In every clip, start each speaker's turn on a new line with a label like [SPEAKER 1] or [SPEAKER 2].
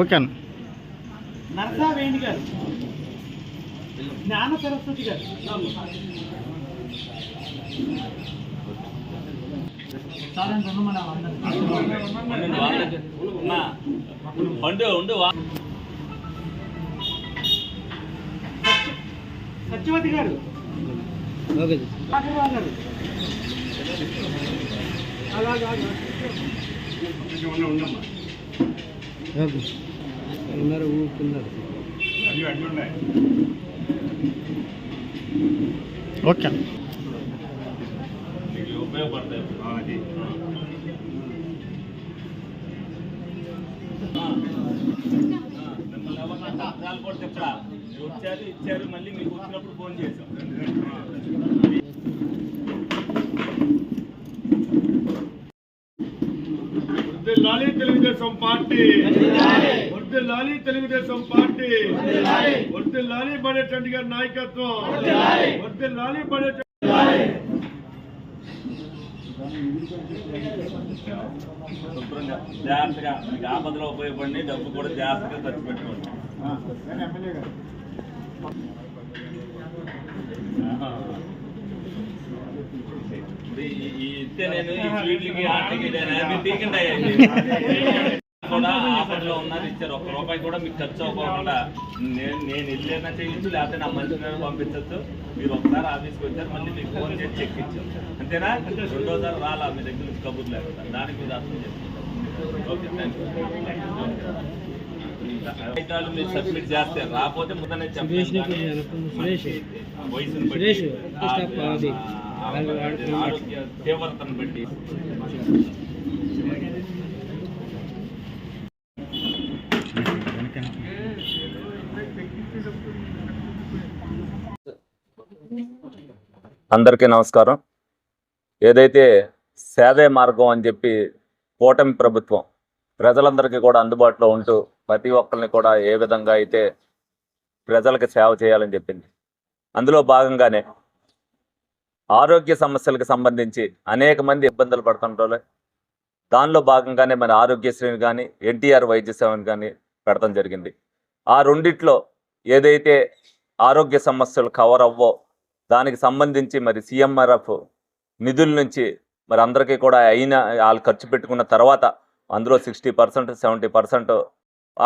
[SPEAKER 1] Okay అన్న
[SPEAKER 2] నరసా వేణి గారు జ్ఞాన సరస్వతి గారు చాలండి రెండు మన అందరికీ.
[SPEAKER 3] ఉండు ఉండు
[SPEAKER 2] సత్యవతి గారు
[SPEAKER 1] ఓకే
[SPEAKER 2] రాఘవ గారు అలాగే అలాగే.
[SPEAKER 1] ఉన్నారు ఊరుకున్నారు ఓకే.
[SPEAKER 3] ఉపయోగపడతాయి మిమ్మల్ని ఎవరినన్నా అర్థాలు కూడా చెప్పరా? వచ్చారు ఇచ్చారు మళ్ళీ మీకు వచ్చినప్పుడు ఫోన్ చేశాం.
[SPEAKER 4] లాలి తెలుగుదేశం పార్టీ. వద్దు లాలి తెలుగుదేశం పార్టీ. వద్దు లాలి బడేటండి గారి నాయకత్వం. వద్దు లాలి బడేటండి
[SPEAKER 3] శుభ్రంగా జాగ్రత్తగా మీకు ఆపదలో ఉపయోగపడి డబ్బు కూడా జాగ్రత్తగా ఖర్చు పెట్టుకోండి ఇప్పుడు ఈ- ఈ ఇస్తే నేను ఈ స్వీట్లకి అవి తీకండి కూడా ఆఫర్లో ఉన్నారు ఇచ్చారు. ఒక్క రూపాయి కూడా మీకు ఖర్చు అవ్వకుండా నేను నేను చేయొచ్చు లేకపోతే నా మంచి పేరు పంపించవచ్చు మీరు ఒకసారి ఆఫీస్కి వచ్చారు మళ్ళీ మీకు ఫోన్ చేసి చెక్ అంతేనా? రెండోసారి రాలా మీ దగ్గర నుంచి కబుర్లు లేకుండా. దానికి మీరు అర్థం చేసుకోండి. Okay thank you. మీరు సబ్మిట్ చేస్తే రాకపోతే ముందనే చెప్పండి. ఆరోగ్య తీవ్రతను బట్టి అందరికీ నమస్కారం. ఏదైతే సేదే మార్గం అని చెప్పి కూటమి ప్రభుత్వం ప్రజలందరికీ కూడా అందుబాటులో ఉంటూ ప్రతి ఒక్కరిని కూడా ఏ విధంగా అయితే ప్రజలకు సేవ చేయాలని చెప్పింది. అందులో భాగంగానే ఆరోగ్య సమస్యలకు సంబంధించి అనేక మంది ఇబ్బందులు పడుతుంటారు. దానిలో భాగంగానే మన ఆరోగ్యశ్రీని కానీ ఎన్టీఆర్ వైద్య సేవని కానీ పెడతాం జరిగింది. ఆ రెండిట్లో ఏదైతే ఆరోగ్య సమస్యలు కవర్ అవ్వో దానికి సంబంధించి మరి సీఎంఆర్ఎఫ్ నిధుల నుంచి మరి అందరికీ కూడా అయిన వాళ్ళు ఖర్చు పెట్టుకున్న తర్వాత అందులో సిక్స్టీ పర్సెంట్ సెవెంటీ పర్సెంట్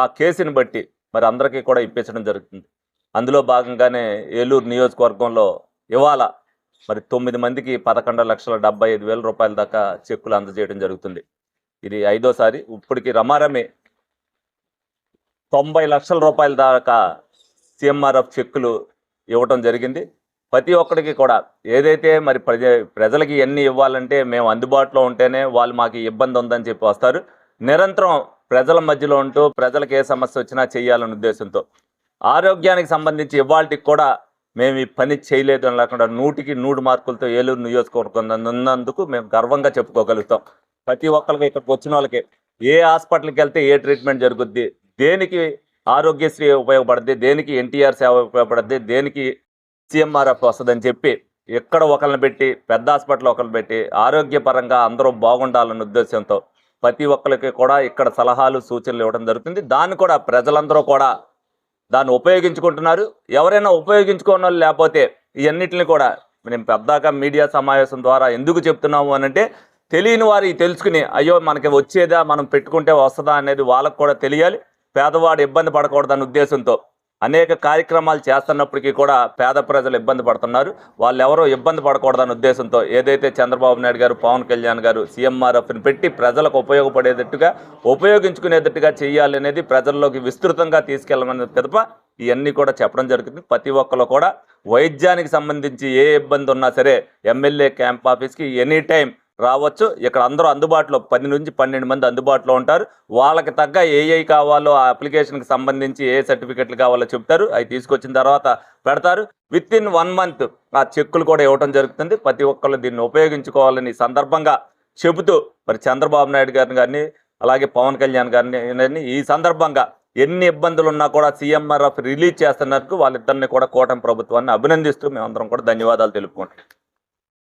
[SPEAKER 3] ఆ కేసుని బట్టి మరి అందరికీ కూడా ఇప్పించడం జరుగుతుంది. అందులో భాగంగానే ఏలూరు నియోజకవర్గంలో ఇవాళ మరి తొమ్మిది మందికి పదకొండు లక్షల డెబ్బై ఐదు వేల రూపాయల దాకా చెక్కులు అందజేయడం జరుగుతుంది. ఇది ఐదోసారి. ఇప్పటికి రమారమి తొంభై లక్షల రూపాయల దాకా సిఎంఆర్ఎఫ్ చెక్కులు ఇవ్వటం జరిగింది. ప్రతి ఒక్కరికి కూడా ఏదైతే మరి ప్రజ ప్రజలకి ఎన్ని ఇవ్వాలంటే మేము అందుబాటులో ఉంటేనే వాళ్ళు మాకు ఇబ్బంది ఉందని చెప్పి వస్తారు. నిరంతరం ప్రజల మధ్యలో ఉంటూ ప్రజలకు ఏ సమస్య వచ్చినా చేయాలనే ఉద్దేశంతో. ఆరోగ్యానికి సంబంధించి ఇవాళకి కూడా మేము ఈ పని చేయలేదు అని లేకుండా నూటికి నూరు మార్కులతో ఏలూరు నియోజకవర్గం ఉన్నందుకు మేము గర్వంగా చెప్పుకోగలుగుతాం. ప్రతి ఒక్కరికి ఇక్కడికి వచ్చిన వాళ్ళకి ఏ హాస్పిటల్కి వెళ్తే ఏ ట్రీట్మెంట్ జరుగుద్ది దేనికి ఆరోగ్యశ్రీ ఉపయోగపడుద్ది దేనికి ఎన్టీఆర్ సేవ ఉపయోగపడుద్ది దేనికి సీఎంఆర్ఎఫ్ వస్తుందని చెప్పి ఎక్కడ ఒకరిని పెట్టి పెద్ద హాస్పిటల్ ఒకరిని పెట్టి ఆరోగ్యపరంగా అందరూ బాగుండాలన్న ఉద్దేశంతో ప్రతి ఒక్కరికి కూడా ఇక్కడ సలహాలు సూచనలు ఇవ్వడం జరుగుతుంది. దాన్ని కూడా ప్రజలందరూ కూడా దాన్ని ఉపయోగించుకుంటున్నారు. ఎవరైనా ఉపయోగించుకోని వాళ్ళు లేకపోతే ఇవన్నిటిని కూడా మేము పెద్దాక మీడియా సమావేశం ద్వారా ఎందుకు చెప్తున్నాము అని అంటే తెలియని వారి తెలుసుకుని అయ్యో మనకి వచ్చేదా? మనం పెట్టుకుంటే వస్తుందా? అనేది వాళ్ళకు కూడా తెలియాలి. పేదవాడు ఇబ్బంది పడకూడదన్న ఉద్దేశంతో. అనేక కార్యక్రమాలు చేస్తున్నప్పటికీ కూడా పేద ప్రజలు ఇబ్బంది పడుతున్నారు. వాళ్ళు ఎవరో ఇబ్బంది పడకూడదనే ఉద్దేశంతో ఏదైతే చంద్రబాబు నాయుడు గారు పవన్ కళ్యాణ్ గారు సీఎంఆర్ఎఫ్ని పెట్టి ప్రజలకు ఉపయోగపడేటట్టుగా ఉపయోగించుకునేటట్టుగా చేయాలి అనేది ప్రజల్లోకి విస్తృతంగా తీసుకెళ్ళమని తప్ప ఇవన్నీ కూడా చెప్పడం జరుగుతుంది. ప్రతి ఒక్కరు కూడా వైద్యానికి సంబంధించి ఏ ఇబ్బంది ఉన్నా సరే ఎమ్మెల్యే క్యాంప్ ఆఫీస్కి ఎనీ టైం రావచ్చు. ఇక్కడ అందరూ అందుబాటులో పది నుంచి పన్నెండు మంది అందుబాటులో ఉంటారు. వాళ్ళకి తగ్గ ఏ ఏ కావాలో ఆ అప్లికేషన్కి సంబంధించి ఏ సర్టిఫికెట్లు కావాలో చెప్తారు. అవి తీసుకొచ్చిన తర్వాత పెడతారు. విత్ ఇన్ వన్ మంత్ ఆ చెక్కులు కూడా ఇవ్వడం జరుగుతుంది. ప్రతి ఒక్కళ్ళు దీన్ని ఉపయోగించుకోవాలని సందర్భంగా చెబుతూ మరి చంద్రబాబు నాయుడు గారిని కానీ అలాగే పవన్ కళ్యాణ్ గారిని ఈ సందర్భంగా ఎన్ని ఇబ్బందులు ఉన్నా కూడా సీఎంఆర్ఎఫ్ రిలీజ్ చేస్తున్నందుకు వాళ్ళిద్దరిని కూడా కూటమి ప్రభుత్వాన్ని అభినందిస్తూ మేమందరం కూడా ధన్యవాదాలు తెలుపుకుంటాం